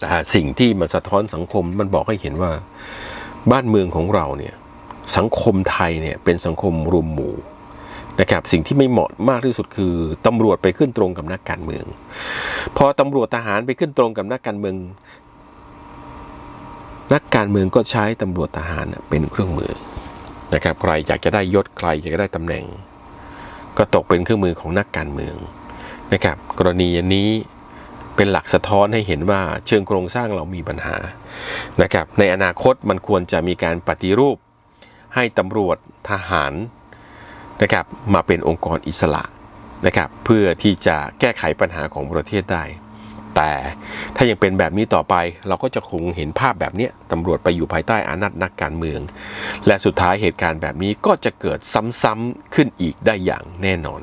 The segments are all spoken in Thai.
แต่สิ่งที่มันสะท้อนสังคมมันบอกให้เห็นว่าบ้านเมืองของเราเนี่ยสังคมไทยเนี่ยเป็นสังคมรวมหมู่นะครับสิ่งที่ไม่เหมาะมากที่สุดคือตำรวจไปขึ้นตรงกับนักการเมือง พอตำรวจทหารไปขึ้นตรงกับนักการเมือง นักการเมืองก็ใช้ตำรวจทหารเป็นเครื่องมือนะครับใครอยากจะได้ยศใครอยากจะได้ตำแหน่ง ก็ตกเป็นเครื่องมือของนักการเมืองนะครับกรณีนี้ เป็นหลักสะท้อนให้เห็นว่าเชิงโครงสร้างเรามีปัญหานะครับในอนาคตมันควรจะมีการปฏิรูป ให้ตำรวจทหารนะครับมาเป็นองค์กรอิสระนะครับเพื่อที่จะแก้ไขปัญหาของประเทศได้ แต่ถ้ายังเป็นแบบนี้ต่อไปเราก็จะคงเห็นภาพแบบนี้ตำรวจไปอยู่ภายใต้อานัตนักการเมือง และสุดท้ายเหตุการณ์แบบนี้ก็จะเกิดซ้ำๆขึ้นอีกได้อย่างแน่นอน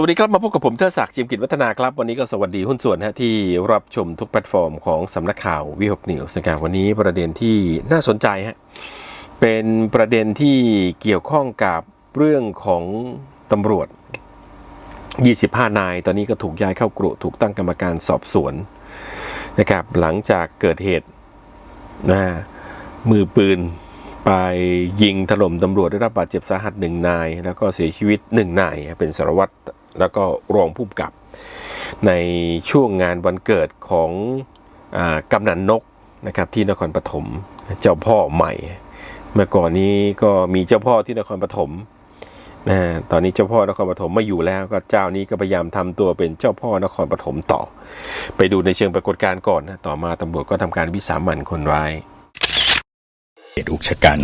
วัสดีครับมาพบกับผมเทอศักดิ์จิมกิจวัฒนาครับ วันนี้ก็สวัสดีหุ้นส่วนฮะที่รับชมทุกแพลตฟอร์มของสำนักข่าววิหกนิวส์นะครับวันนี้ประเด็นที่น่าสนใจฮะเป็นประเด็นที่เกี่ยวข้องกับเรื่องของตำรวจ 25 นาย ตอนนี้ก็ถูกย้ายเข้ากรุถูกตั้งกรรมการสอบสวนนะครับหลังจากเกิดเหตุนะมือปืนไปยิงถล่มตำรวจได้รับบาดเจ็บสาหัสหนึ่งนาย แล้วก็เสียชีวิตหนึ่งนายเป็นสารวัตร แล้วก็รองผู้กำกับ ในช่วงงานวันเกิดของอกำนันนกนะครับที่นครปฐมเจ้าพ่อใหม่ เมื่อก่อนนี้ก็มีเจ้าพ่อที่นครปฐมนะตอนนี้เจ้าพ่อนครปฐมไม่อยู่แล้วก็เจ้านี้ก็พยายามทำตัวเป็นเจ้าพ่อนครปฐมต่อ ไปดูในเชิงปรากฏการณ์ก่อนนะต่อมาตำรวจก็ทำการวิสามันคนร้ายเหตุอุกชะกัน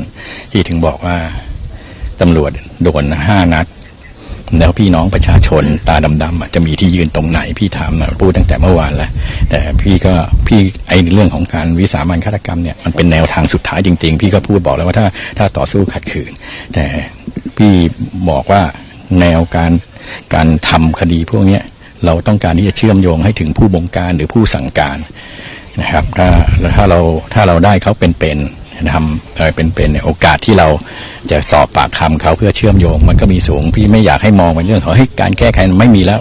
ที่ถึงบอกว่าตำรวจโดนห้านัด แล้วพี่น้องประชาชนตาดำๆจะมีที่ยืนตรงไหนพี่ถามมาพูดตั้งแต่เมื่อวานแล้ว แต่พี่ก็พี่ไอ้เรื่องของการวิสามันฆาตกรรมเนี่ยมันเป็นแนวทางสุดท้ายจริง ๆ พี่ก็พูดบอกแล้วว่าถ้าถ้าต่อสู้ขัดขืน แต่พี่บอกว่าแนวการการทำคดีพวกเนี้ยเราต้องการที่จะเชื่อมโยงให้ถึงผู้บงการหรือผู้สั่งการนะครับถ้าถ้าเราถ้าเราได้เขาเป็นๆ ทำเอ่อเป็นๆเนี่ยโอกาสที่เราจะสอบปากคำเขาเพื่อเชื่อมโยง มันก็มีสูงพี่ไม่อยากให้มองเป็นเรื่องของเฮ้ยการแก้ไขมันไม่มีแล้ว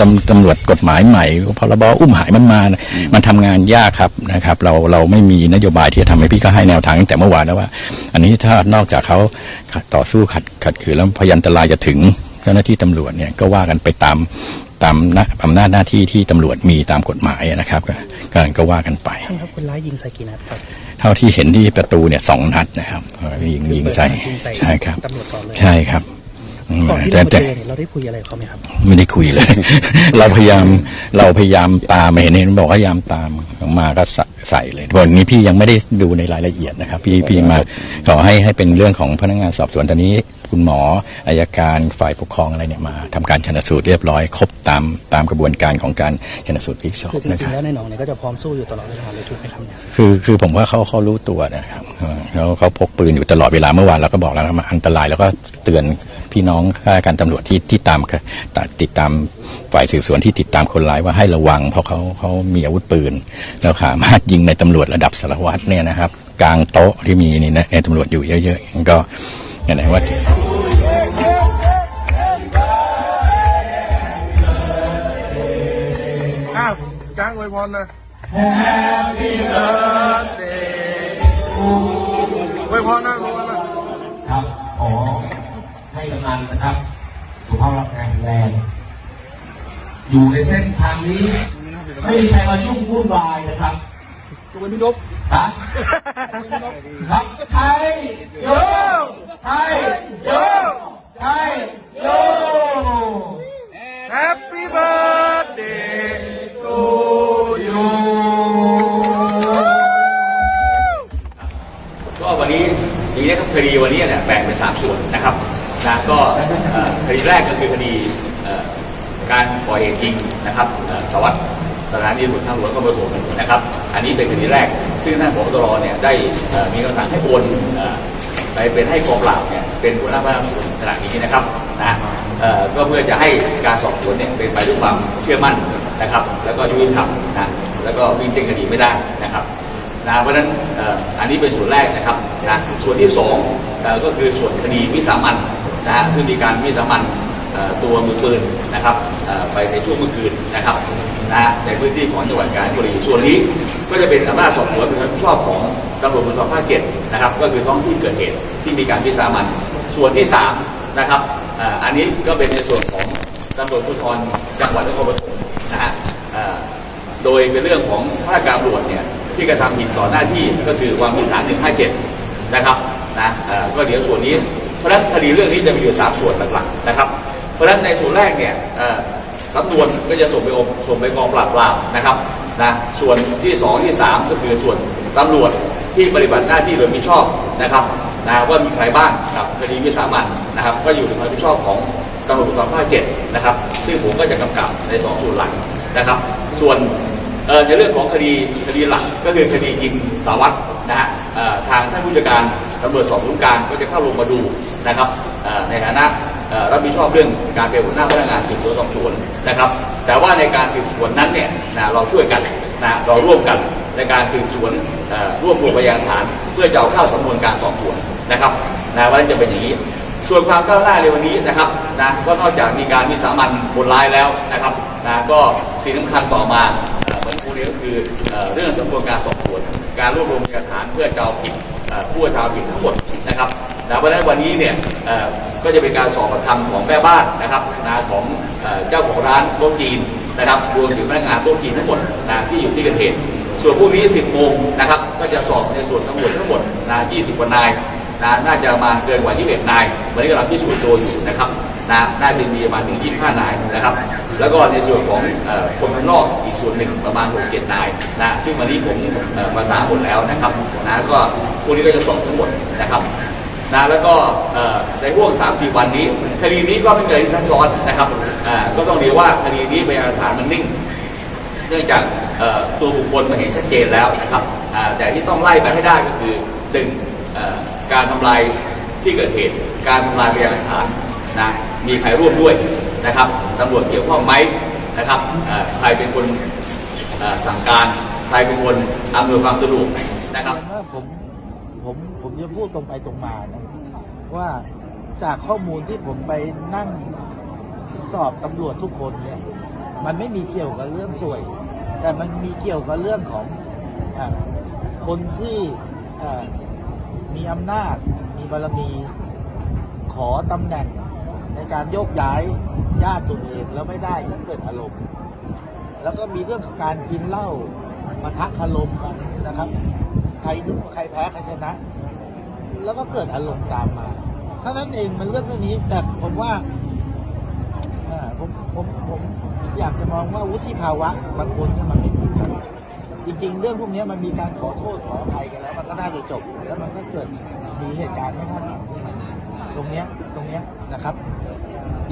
ตำตำรวจกฎหมายใหม่พรบอุ้มหายมันมานะมันทำงานยากครับนะครับ เราเราไม่มีนโยบายที่จะทำให้พี่ก็ให้แนวทางตั้งแต่เมื่อวานแล้วว่า อันนี้ถ้านอกจากเขาขัดต่อสู้ขัดขัดขืนแล้วพยันตรายจะถึงเจ้าหน้าที่ตำรวจเนี่ยก็ว่ากันไปตาม ตามหน้าอำนาจหน้าที่ที่ตำรวจมีตามกฎหมายนะครับก็ก็ก็ว่ากันไปท่านครับคนร้ายยิงใส่กี่นัดครับเท่าที่เห็นที่ประตูเนี่ยสองนัดนะครับเออยิงยิงใส่ยิงใส่ใช่ครับตำรวจก่อนเลยใช่ครับอืมก่อนที่แต่เราจะแต่เจอเนี่ยเราได้คุยอะไรกับเขาไหมครับไม่ได้คุยเลย เราพยายามเราพยายามตามเห็นเห็นบอกว่าพยายามตามมาก็ใส่ใส่เลยวันนี้พี่ยังไม่ได้ดูในรายละเอียดนะครับ พี่พี่มาขอให้ให้เป็นเรื่องของพนักงานสอบสวนตอนนี้ คุณหมออายการฝ่ายปกครองอะไรเนี่ยมาทำการชนสูตรเรียบร้อย ครบตามตามกระบวนการของการชนสูตรพลิกศพคือจนะคริรังๆบแล้วในหนองเนี่ยก็จะพร้อมสู้อยู่ตลอดเวลาเลยถูกไหมครับเนี่ยคือคือผมว่าเขาเขารู้ตัวนะครับเออเขาเขาพกปืนอยู่ตลอดเวลาเมื่อวานเราก็บอกแล้วนะมันอันตรายแล้วก็เตือนพี่น้องข้าราชการตำรวจที่ที่ตามค่ะตติดตามฝ่ายสืบสวนที่ติดตามคนร้ายว่าให้ระวัง เพราะเขาเขามีอาวุธปืนแล้วสามารถยิงในตำรวจระดับสารวัตรเนี่ยนะครับ กลางโต๊ะที่มีนี่นะในตำรวจอยู่เยอะๆมันก็อย่างไรว่าอ้าวจ้างอวยพรนะอวยพรนะอวยพรนะครับขอให้กำนันนะครับ สุขภาพร่างกายแข็งแรงอยู่ในเส้นทางนี้ ไม่มีใครมายุ่งวุ่นวายนะครับ จุกเป็นพี่นพฮะครับไทยโยไทยโยไทยโย Happy birthday to you ก็วันนี้ทีนี้ครับคดีวันนี้เนี่ยแบ่งเป็นสามส่วนนะครับนะก็เอ่อคดีแรกก็คือคดีเอ่อการก่อเหตุจริงนะครับเอ่อสารวัสดิ์ สถานีตำรวจทางหลวงก็เบอร์โทรนะครับ อันนี้เป็นคดีแรก ซึ่งท่านผบตรเนี่ยได้มีคำสั่งให้โอนไปเป็นให้กองปราบเนี่ยเป็นหัวหน้าพนักงานสอบสวนขณะนี้นะครับนะก็เพื่อจะให้การสอบสวนเนี่ยเป็นไปด้วยความเชื่อมั่นนะครับ แล้วก็ยุติธรรมนะแล้วก็วิ่งเส้นคดีไม่ได้นะครับนะเพราะฉะนั้นอันนี้เป็นส่วนแรกนะครับนะส่วนที่สองก็คือส่วนคดีวิสามันนะฮะซึ่งมีการวิสามันตัวมือปืนนะครับไปในช่วงเมื่อคืนนะครับ นะฮะในพื้นที่ของจังหวัดกาญจนบุรีส่วนนี้ก็จะเป็นอำนาจสอบสวนเป็นความชอบของตำรวจภูธรภาคเจ็ดนะครับ ก็คือท้องที่เกิดเหตุที่มีการวิสามันส่วนที่สามนะครับอันนี้ก็เป็นในส่วนของตำรวจภูธรจังหวัดนครปฐมนะฮะโดยเป็นเรื่องของภาคการตำรวจเนี่ยที่กระทำผิดต่อหน้าที่ก็คือความผิดฐาน157 นะครับนะก็เดี๋ยวส่วนนี้เพราะฉะนั้นคดีเรื่องนี้จะมีอยู่สามส่วนหลักๆนะครับ เพราะฉะนั้นในส่วนแรกเนี่ย สำนวนก็จะส่งไปองส่งไปกองปราบปรามนะครับนะส่วนที่สองที่สามก็คือส่วนตำรวจที่ปฏิบัติหน้าที่โดยมิชอบนะครับนะว่ามีใครบ้างกับคดีวิสามันนะครับ ก็อยู่ในความรับผิดชอบของตำรวจภูธรภาคเจ็ดนะครับ ซึ่งผมก็จะกำกับในสองส่วนหลักนะครับ ส่วนเอ่อในเรื่องของคดีคดีหลักก็คือคดียิงสารวัตร นะฮะทางท่านผู้จัดการตำรวจสอบสวนกลางก็จะเข้าลงมาดูนะครับในฐานะรับผิดชอบเรื่องการเป็นหัวหน้าพนักงานสืบสวนสอบสวนนะครับ แต่ว่าในการสืบสวนนั้นเนี่ยนะเราช่วยกันนะเราร่วมกันในการสืบสวนร่วมรวมพยานฐาน เพื่อจะเอาเข้าสำนวนการสอบสวนนะครับนะวันนั้จะเป็นอย่างนี้ ส่วนความก้าวหน้าในวันนี้นะครับนะก็นอกจากมีการวิสามันคนร้ายแล้วนะครับนะก็สิ่งสำคัญต่อมาเอ่อเหมือนคู่นี้ก็คือเอ่อเรื่องสำนวนการสอบสวน การรวบรวมพยานฐานเพื่อจะเอาผิดผู้กระทำผิดทั้งหมดนะครับนะเพราะฉะนั้นวันนี้เนี่ยก็จะเป็นการสอบปากคำของแม่บ้านนะครับนะของเจ้าของร้านโต๊ะจีนนะครับรวมถึงพนักงานโต๊ะจีนทั้งหมดนะที่อยู่ที่เกิดเหตุส่วนพรุ่งนี้ 10 โมงนะครับก็จะสอบในส่วนตำรวจทั้งหมดนะ20กว่านายนะน่าจะมาเกินกว่า21นายวันนี้กำลังพิสูจน์ตัวอยู่นะครับนะน่าจะมีประมาณถึง25นายนะครับ แล้วก็ในส่วนของคนข้างนอกอีกส่วนหนึ่งประมาณ6-7นายนะซึ่งวันนี้ผมเอ่อประสานหมดแล้วนะครับนะก็พวกนี้ก็จะสอบทั้งหมดนะครับนะแล้วก็ในห่วง 3-4 วันนี้ คดีนี้ก็ไม่มีอะไรที่ซับซ้อนนะครับอ่าก็ต้องเรียกว่าคดีนี้พยานหลักฐานมันนิ่ง เนื่องจากตัวบุคคลมาเห็นชัดเจนแล้วนะครับอ่าแต่ที่ต้องไล่ไปให้ได้ก็คือหนึ่งการทำลายที่เกิดเหตุ การทำลายพยานหลักฐานนะมีใครร่วมด้วย นะครับตำรวจเกี่ยวข้องไหมนะครับใครเป็นคนสั่งการใครเป็นคนอำนวยความสะดวกนะครับผมผมผมจะพูดตรงไปตรงมานะว่าจากข้อมูลที่ผมไปนั่งสอบตำรวจทุกคนเนี่ยมันไม่มีเกี่ยวกับเรื่องสวย แต่มันมีเกี่ยวกับเรื่องของอคนที่มีอำนาจ มีบารมีขอตำแหน่งในการโยกย้าย ญาติตัวเองแล้วไม่ได้ก็เกิดอารมณ์ แล้วก็มีเรื่องของการกินเหล้าปะทะคารมกันนะครับ ใครรู้ใครแพ้ใครชนะ แล้วก็เกิดอารมณ์ตามมาเท่านั้นเองมันเรื่องเท่านี้แต่ผมว่าผมผมผมอยากจะมองว่าวุฒิภาวะบางคนเนี่ยมันไม่เหมือนกันจริง ๆ เรื่องพวกนี้มันมีการขอโทษขออภัยกันแล้ว มันก็น่าจะจบ แล้วมันก็เกิดมีเหตุการณ์ไม่คาดฝันขึ้นมาตรงเนี้ยตรงเนี้ยนะครับ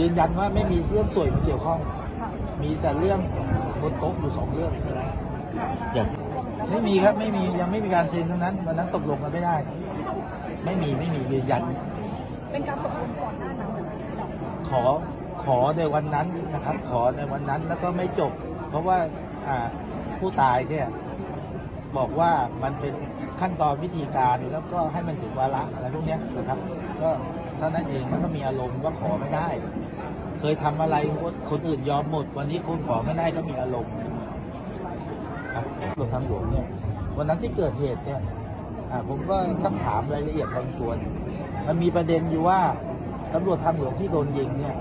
ยืนยันว่าไม่มีเรื่องสวยมาเกี่ยวข้องมีแต่เรื่องบนโต๊ะอยู่สองเรื่องเท่านั้นอย่างไม่มีครับไม่มียังไม่มีการเซ็นทั้งนั้นวันนั้นตกลงกันไม่ได้ ไม่มีไม่มียืนยัน เป็นการตกลงก่อนหน้านั้นเหรอขอขอในวันนั้นนะครับ ขอในวันนั้นแล้วก็ไม่จบ เพราะว่าอ่าผู้ตายเนี่ยบอกว่ามันเป็นขั้นตอนวิธีการแล้วก็ให้มันถึงวาระอะไรพวกเนี้ยนะครับ ก็ เท่านั้นเองมันก็มีอารมณ์ว่าขอไม่ได้ เคยทำอะไรคนอื่นยอมหมด วันนี้คุณขอไม่ได้ก็มีอารมณ์ครับหลวงทางหลวงเนี่ยวันนั้นที่เกิดเหตุเนี่ยผมก็ต้องถามรายละเอียดบางส่วน มันมีประเด็นอยู่ว่าตำรวจทางหลวงที่โดนยิงเนี่ย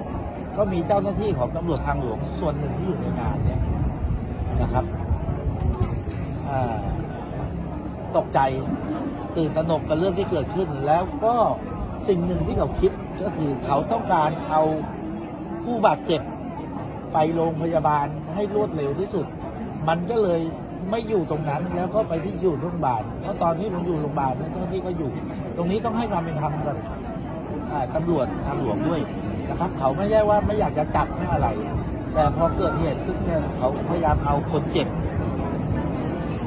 ก็มีเจ้าหน้าที่ของตำรวจทางหลวงส่วนหนึ่งที่อยู่ในงานเนี่ยนะครับตกใจตื่นตระหนกกับเรื่องที่เกิดขึ้นแล้วก็ สิ่งหนึ่งที่เขาคิดก็คือเขาต้องการเอาผู้บาดเจ็บไปโรงพยาบาลให้รวดเร็วที่สุด มันก็เลยไม่อยู่ตรงนั้นแล้วก็ไปที่อยู่โรงพยาบาลเพราะตอนที่ผมอยู่โรงพยาบาลเนี่ยเจ้าหน้าที่ก็อยู่ ตรงนี้ต้องให้ความเป็นธรรมกับตำรวจทางหลวงด้วยนะครับ เขาไม่ใช่ว่าไม่อยากจะจับไม่อะไร แต่พอเกิดเหตุขึ้นเนี่ยเขาพยายามเอาคนเจ็บ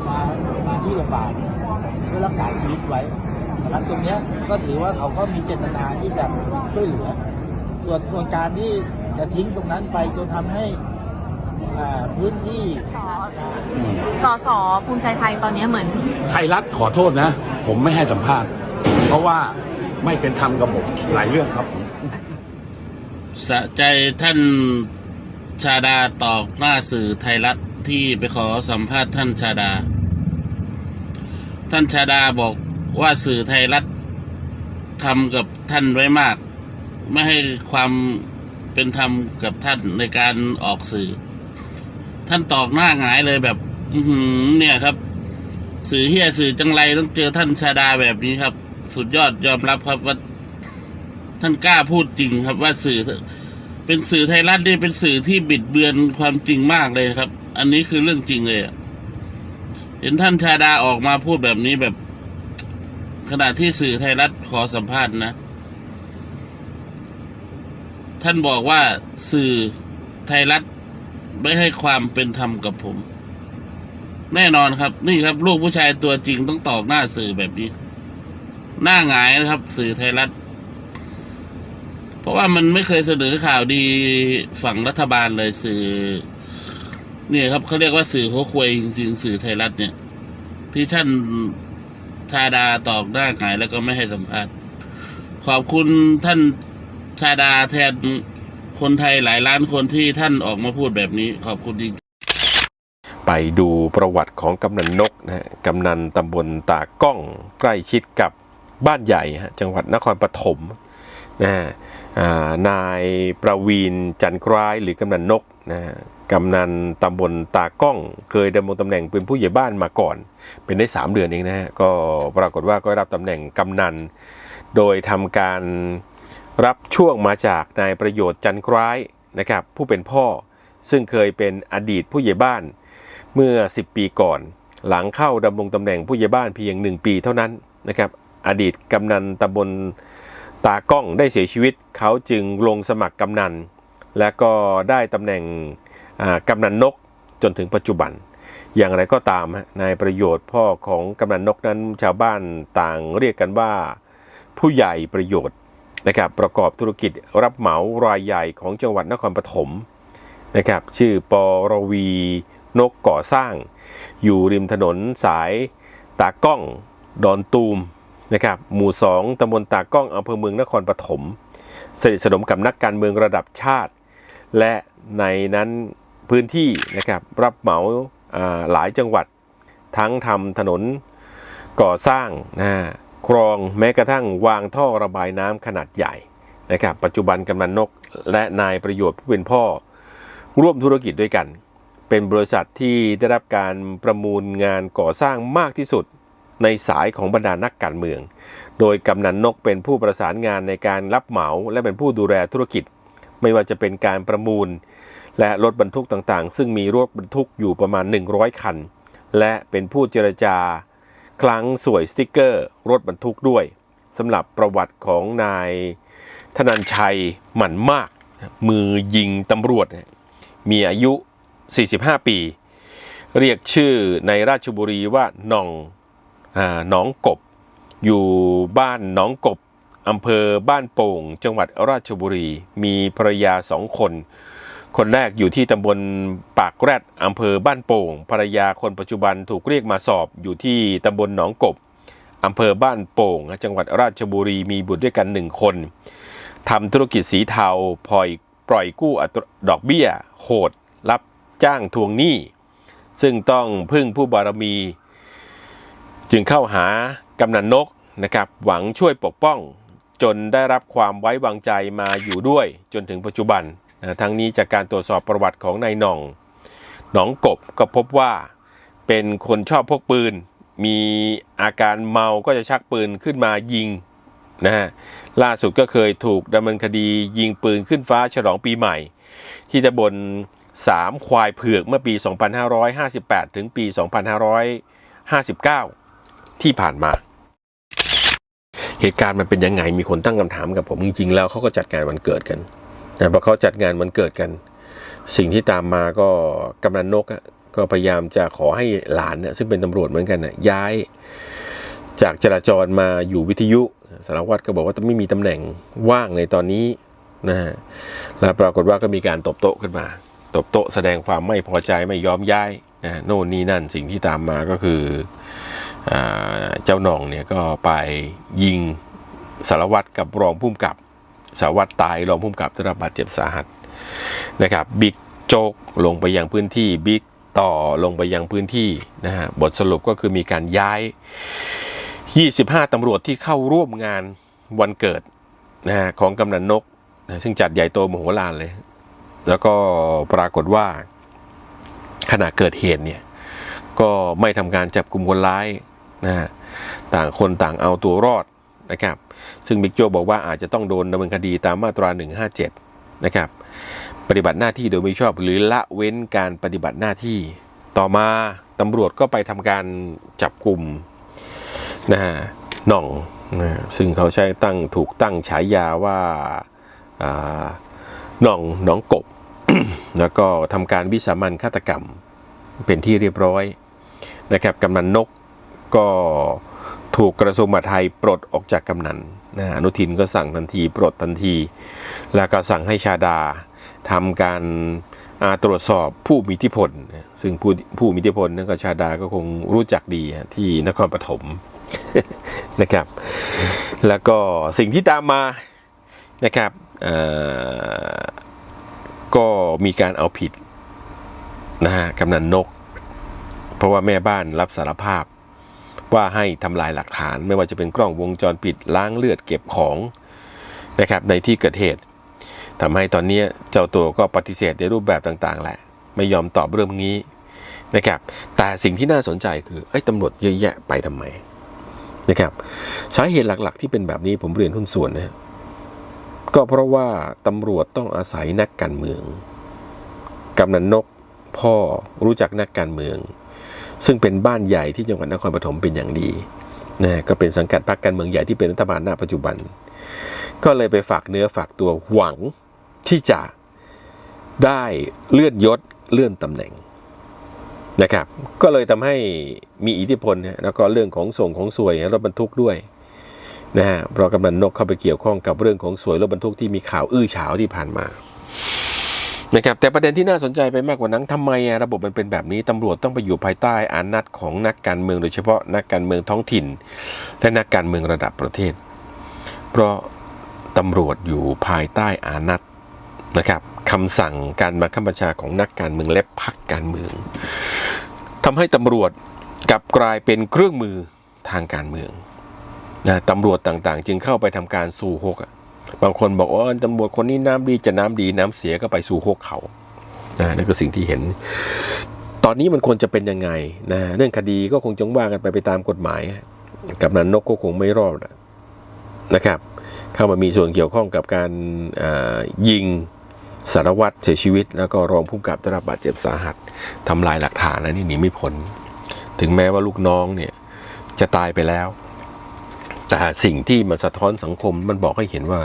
มามาที่โรงพยาบาลเพื่อรักษาชีวิตไว้ นะครับตรงเนี้ยก็ถือว่าเขาก็มีเจตนาที่จะช่วยเหลือ ส่วนส่วนการที่จะทิ้งตรงนั้นไปจนทำให้อ่าพื้นที่สอสอภูมิใจไทยตอนนี้เหมือน ไทยรัฐขอโทษนะ ผมไม่ให้สัมภาษณ์ เพราะว่าไม่เป็นธรรมกับผมหลายเรื่องครับสะใจท่านชาดาตอกหน้าสื่อไทยรัฐที่ไปขอสัมภาษณ์ท่านชาดา ท่านชาดาบอก ว่าสื่อไทยรัฐทำกับท่านไว้มาก ไม่ให้ความเป็นธรรมกับท่านในการออกสื่อ ท่านตอกหน้าหงายเลยแบบ อืเนี่ยครับ สื่อเฮียสื่อจังไรต้องเจอท่านชาดาแบบนี้ครับ สุดยอดยอมรับครับว่าท่านกล้าพูดจริงครับว่าสื่อ เป็นสื่อไทยรัฐนี่เป็นสื่อที่บิดเบือนความจริงมากเลยครับ อันนี้คือเรื่องจริงเลยเห็นท่านชาดาออกมาพูดแบบนี้แบบ ขณะที่สื่อไทยรัฐขอสัมภาษณ์นะ ท่านบอกว่าสื่อไทยรัฐไม่ให้ความเป็นธรรมกับผม แน่นอนครับ นี่ครับ ลูกผู้ชายตัวจริงต้องตอกหน้าสื่อแบบนี้ หน้าหงายนะครับ สื่อไทยรัฐ เพราะว่ามันไม่เคยเสนอข่าวดีฝั่งรัฐบาลเลยสื่อ เนี่ยครับเขาเรียกว่าสื่อหัวควยจริงๆสื่อไทยรัฐเนี่ย ที่ท่าน ชาดาตอกหน้าหงายแล้วก็ไม่ให้สัมภาษณ์ขอบคุณท่านชาดาแทนคนไทยหลายล้านคนที่ท่านออกมาพูดแบบนี้ ขอบคุณจริงไปดูประวัติของกำนันนกนะฮะกำนันตำบลตากล้องใกล้ชิดกับบ้านใหญ่ฮะจังหวัดนครปฐมนะฮะนายประวีนจันกร้ายหรือกำนันนกนะฮะ กำนันตำบลตากล้อง เคยดำรงตำแหน่งเป็นผู้ใหญ่บ้านมาก่อน เป็นได้ 3 เดือนเองนะฮะก็ปรากฏว่าก็รับตำแหน่งกำนัน โดยทำการรับช่วงมาจากนายประโยชน์จันทร์กร้ายนะครับผู้เป็นพ่อซึ่งเคยเป็นอดีตผู้ใหญ่บ้านเมื่อ 10 ปีก่อน หลังเข้าดำรงตำแหน่งผู้ใหญ่บ้านเพียง 1 ปีเท่านั้นนะครับอดีตกำนันตำบลตากล้องได้เสียชีวิต เขาจึงลงสมัครกำนัน และก็ได้ตำแหน่ง กำนันนกจนถึงปัจจุบัน อย่างไรก็ตามนายประโยชน์พ่อของกำนันนกนั้นชาวบ้านต่างเรียกกันว่า ผู้ใหญ่ประโยชน์นะครับประกอบธุรกิจรับเหมารายใหญ่ของจังหวัดนครปฐมนะครับชื่อปอรวีนกก่อสร้าง อยู่ริมถนนสายตากล้องดอนตูมนะครับหมู่สองตำบลตากล้องอำเภอเมืองนครปฐมสนิทสนมกับนักการเมืองระดับชาติ และในนั้น พื้นที่นะครับรับเหมาหลายจังหวัด ทั้งทำถนนก่อสร้างนะครองแม้กระทั่งวางท่อระบายน้ำขนาดใหญ่นะครับปัจจุบันกำนันนกและนายประโยชน์ผู้เป็นพ่อ ร่วมธุรกิจด้วยกัน เป็นบริษัทที่ได้รับการประมูลงานก่อสร้างมากที่สุดในสายของบรรดานักการเมือง โดยกำนันนกเป็นผู้ประสานงานในการรับเหมาและเป็นผู้ดูแลธุรกิจ ไม่ว่าจะเป็นการประมูล และรถบรรทุกต่างๆ ซึ่งมีรถบรรทุกอยู่ประมาณ 100 คัน และเป็นผู้เจรจาครั้งสวยสติกเกอร์ รถบรรทุกด้วยสำหรับประวัติของนายธนันชัยหมั่นมาก มือยิงตำรวจ มีอายุ 45 ปี เรียกชื่อในราชบุรีว่าหนองอ่าหนองกบ อยู่บ้านหนองกบอำเภอบ้านโป่ง จังหวัดราชบุรี มีภรรยาสองคน คนแรกอยู่ที่ตำบลปากแรดอำเภอบ้านโป่ง ภรรยาคนปัจจุบันถูกเรียกมาสอบอยู่ที่ตำบลหนองกบอำเภอบ้านโป่ง จังหวัดราชบุรีมีบุตรด้วยกันหนึ่งคนทำธุรกิจสีเทาพลอยปล่อยกู้อดอกเบี้ย โหด รับจ้างทวงหนี้ ซึ่งต้องพึ่งผู้บารมี จึงเข้าหากำนันนกนะครับหวังช่วยปกป้อง จนได้รับความไว้วางใจมาอยู่ด้วยจนถึงปัจจุบัน ทั้งนี้จากการตรวจสอบประวัติของนายหน่องหนองกบก็พบว่าเป็นคนชอบพกปืน มีอาการเมาก็จะชักปืนขึ้นมายิงนะฮะล่าสุดก็เคยถูกดำเนินคดียิงปืนขึ้นฟ้าฉลองปีใหม่ ที่ตำบลสามควายเผือกเมื่อปี 2558 ถึงปี 2559 ที่ผ่านมา เหตุการณ์มันเป็นยังไงมีคนตั้งคำถามกับผมจริงๆแล้วเขาก็จัดงานวันเกิดกัน นะพอเขาจัดงานวันเกิดกัน สิ่งที่ตามมาก็กำนันนกอะก็พยายามจะขอให้หลานเนี่ยซึ่งเป็นตำรวจเหมือนกันน่ะย้ายจากจราจรมาอยู่วิทยุสารวัตรก็บอกว่าไม่มีตำแหน่งว่างในตอนนี้นะฮะแล้วปรากฏว่าก็มีการตบโต๊ะขึ้นมา ตบโต๊ะแสดงความไม่พอใจไม่ยอมย้ายนะโน่นนี่นั่นสิ่งที่ตามมาก็คืออเจ้าหน่องเนี่ยก็ไปยิงสารวัตรกับรองผู้กำกับ สารวัตรตายรองผู้กำกับได้รับบาดเจ็บสาหัสนะครับบิ๊กโจ๊กลงไปยังพื้นที่บิ๊กต่อลงไปยังพื้นที่นะฮะบทสรุปก็คือมีการย้าย 25ตำรวจที่เข้าร่วมงานวันเกิดนะฮะของกำนันนกนะซึ่งจัดใหญ่โตมโหฬารเลย แล้วก็ปรากฏว่าขณะเกิดเหตุเนี่ยก็ไม่ทำการจับกลุ่มคนร้ายนะฮะต่างคนต่างเอาตัวรอดนะครับ ซึ่งบิ๊กโจ๊กบอกว่าอาจจะต้องโดนดำเนินคดีตามมาตรา 157 นะครับ ปฏิบัติหน้าที่โดยไม่ชอบหรือละเว้นการปฏิบัติหน้าที่ ต่อมาตำรวจก็ไปทำการจับกลุ่มนะฮะหน่องนะซึ่งเขาใช้ตั้งถูกตั้งฉายาว่าอ่าหน่องหนองกบ แล้วก็ทำการวิสามันฆาตกรรมเป็นที่เรียบร้อยนะครับกำนันนกก็ ถูกกระทรวงมหาดไทยปลดออกจากกำนันนะอนุทินก็สั่งทันที ปลดทันที แล้วก็สั่งให้ชาดาทำการาตรวจสอบผู้มีอิทธิพล ซึ่งผู้ผู้มีอิทธิพลนั่นก็ชาดาก็คงรู้จักดีที่นครปฐมนะครับ แล้วก็สิ่งที่ตามมานะครับก็มีการเอาผิดนะฮะกำนันนก เพราะว่าแม่บ้านรับสารภาพ ว่าให้ทำลายหลักฐาน ไม่ว่าจะเป็นกล้องวงจรปิดล้างเลือดเก็บของนะครับในที่เกิดเหตุทำให้ตอนนี้เจ้าตัวก็ปฏิเสธในรูปแบบต่างๆแหละ ไม่ยอมตอบเรื่องนี้นะครับแต่สิ่งที่น่าสนใจคือไอ้ตำรวจเยอะแยะไปทำไมนะครับสาเหตุหลักๆ ที่เป็นแบบนี้ผมเรียนหุ้นส่วนนะก็เพราะว่าตำรวจต้องอาศัยนักการเมืองกำนันนกพ่อรู้จักนักการเมือง ซึ่งเป็นบ้านใหญ่ที่จังหวัดนครปฐมเป็นอย่างดีนะก็เป็นสังกัดพรรคการเมืองใหญ่ที่เป็นรัฐบาลณปัจจุบัน ก็เลยไปฝากเนื้อฝากตัวหวังที่จะได้เลื่อนยศเลื่อนตำแหน่งนะครับ ก็เลยทำให้มีอิทธิพลนะแล้วก็เรื่องของส่งของสวยรถบรรทุกด้วยนะฮะเพราะกำนันนกเข้าไปเกี่ยวข้องกับเรื่องของสวยรถบรรทุกที่มีข่าวอื้อฉาวที่ผ่านมา นะครับแต่ประเด็นที่น่าสนใจไปมากกว่านั้นทำไมระบบมันเป็นแบบนี้ตำรวจต้องไปอยู่ภายใต้อานัตของนักการเมืองโดยเฉพาะนักการเมืองท้องถิ่น และนักการเมืองระดับประเทศ เพราะตำรวจอยู่ภายใต้อานัตนะครับคำสั่งการมาคับบัญชาของนักการเมืองและพรรคการเมืองทำให้ตำรวจกลับกลายเป็นเครื่องมือทางการเมืองนะตำรวจต่างๆ จึงเข้าไปทำการสู่ฮกอะ บางคนบอกว่าตำรวจคนนี้น้ำดีจะน้ำดีน้ำเสียก็ไปสู่หกเขานะนั่นคือสิ่งที่เห็น ตอนนี้มันควรจะเป็นยังไงนะเรื่องคดีก็คงจงว่ากันไปไปตามกฎหมายกับนันนกก็คงไม่รอดนะครับ เข้ามามีส่วนเกี่ยวข้องกับการยิงสารวัตรเสียชีวิต แล้วก็รองผู้กำกับได้รับบาดเจ็บสาหัสทำลายหลักฐานนะนี่หนีไม่พ้นถึงแม้ว่าลูกน้องเนี่ยจะตายไปแล้ว แต่สิ่งที่มันสะท้อนสังคมมันบอกให้เห็นว่า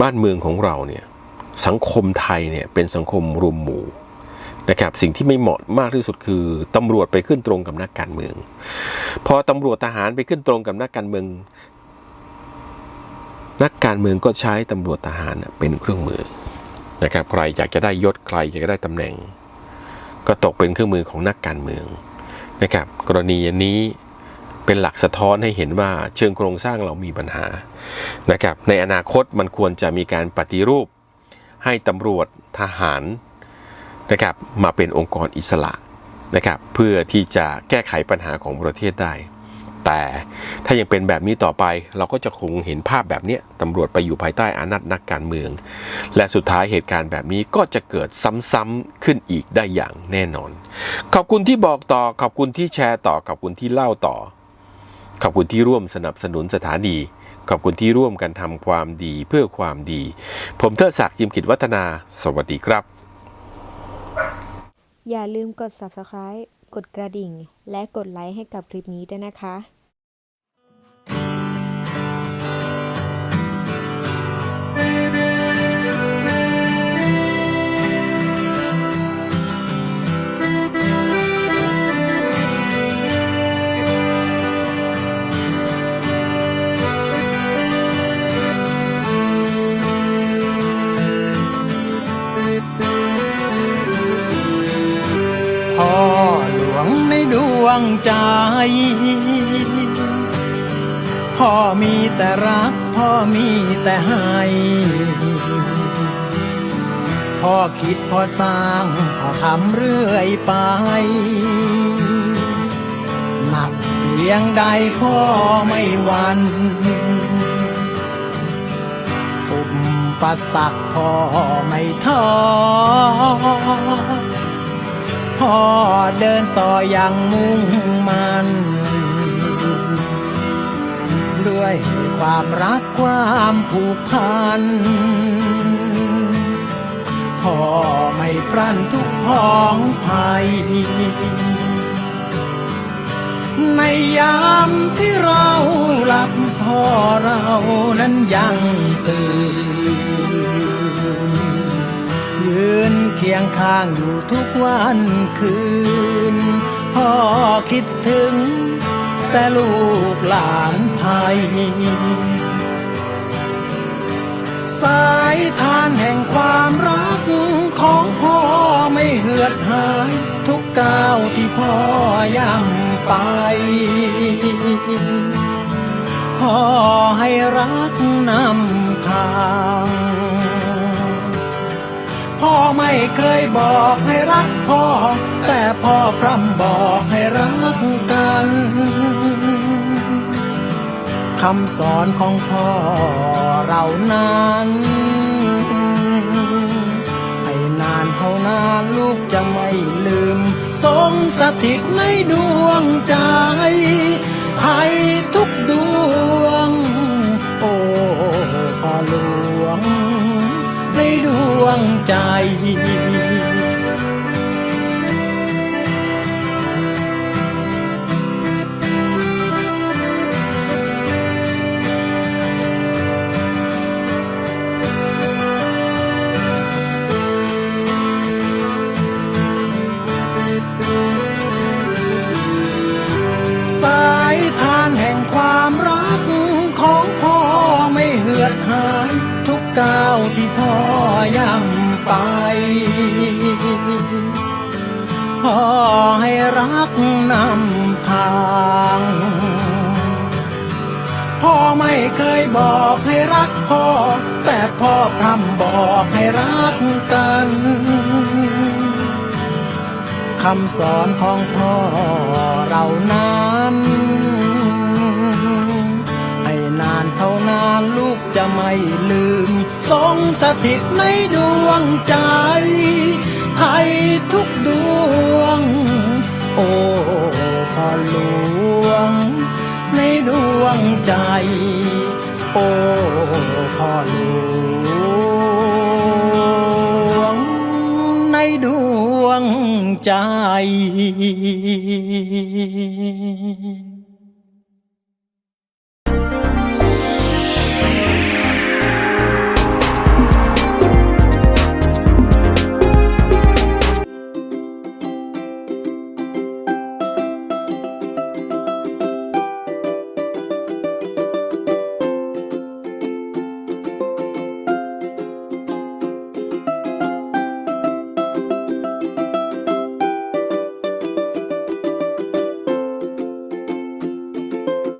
บ้านเมืองของเราเนี่ยสังคมไทยเนี่ยเป็นสังคมรวมหมู่นะครับสิ่งที่ไม่เหมาะมากที่สุดคือตำรวจไปขึ้นตรงกับนักการเมือง พอตำรวจทหารไปขึ้นตรงกับนักการเมือง นักการเมืองก็ใช้ตำรวจทหารเป็นเครื่องมือนะครับใครอยากจะได้ยศใครอยากจะได้ตำแหน่ง ก็ตกเป็นเครื่องมือของนักการเมืองนะครับกรณีนี้ เป็นหลักสะท้อนให้เห็นว่าเชิงโครงสร้างเรามีปัญหานะครับในอนาคตมันควรจะมีการปฏิรูป ให้ตำรวจทหารนะครับมาเป็นองค์กรอิสระนะครับเพื่อที่จะแก้ไขปัญหาของประเทศได้ แต่ถ้ายังเป็นแบบนี้ต่อไปเราก็จะคงเห็นภาพแบบนี้ตำรวจไปอยู่ภายใต้อานัตนักการเมือง และสุดท้ายเหตุการณ์แบบนี้ก็จะเกิดซ้ำๆขึ้นอีกได้อย่างแน่นอน ขอบคุณที่บอกต่อขอบคุณที่แชร์ต่อขอบคุณที่เล่าต่อ ขอบคุณที่ร่วมสนับสนุนสถานี ขอบคุณที่ร่วมกันทำความดีเพื่อความดี ผมเทิดศักดิ์ยิมกิจวัฒนา สวัสดีครับ อย่าลืมกด subscribe กดกระดิ่ง และกดไลค์ให้กับคลิปนี้ด้วยนะคะ งใจ พ่อมีแต่รัก พ่อมีแต่ให้ พ่อคิดพ่อสร้าง พ่อทำเรื่อยไป หนักเพียงใดพ่อไม่หวันอุปสรรคพ่อไม่ท้อ พ่อเดินต่ออย่างมุ่งมันด้วยความรักความผูกพัน พ่อไม่พรั่นทุกพ้องภัย ในยามที่เราหลับพ่อเรานั้นยังตื่นยืน คียงข้างอยู่ทุกวันคืน พ่อคิดถึง แต่ลูกหลานไทยสายทานแห่งความรักของพ่อไม่เหือดหาย ทุกก้าวที่พ่อย่ำไป พ่อให้รักนำทาง พ่อไม่เคยบอกให้รักพ่อ แต่พ่อพร่ำบอกให้รักกันคำสอนของพ่อเรานั้นให้นานเท่านานลูกจะไม่ลืม ทรงสถิตในดวงใจให้ทุกดวง โอ้พ่อลวงในด วงใจ สายทานแห่งความรักของพ่อไม่เหือดหาย ทุกก้าวที่พ่อย่ำไป พ่อให้รักนำทางพ่อไม่เคยบอกให้รักพ่อ แต่พ่อพร่ำบอกให้รักกันคำสอนของพ่อเรานั้นานลูกจะไม่ลืม ทรงสถิตในดวงใจให้ทุกดวง โอ้พ่อหลวง ในดวงใจ โอ้พ่อหลวง ในดวงใจ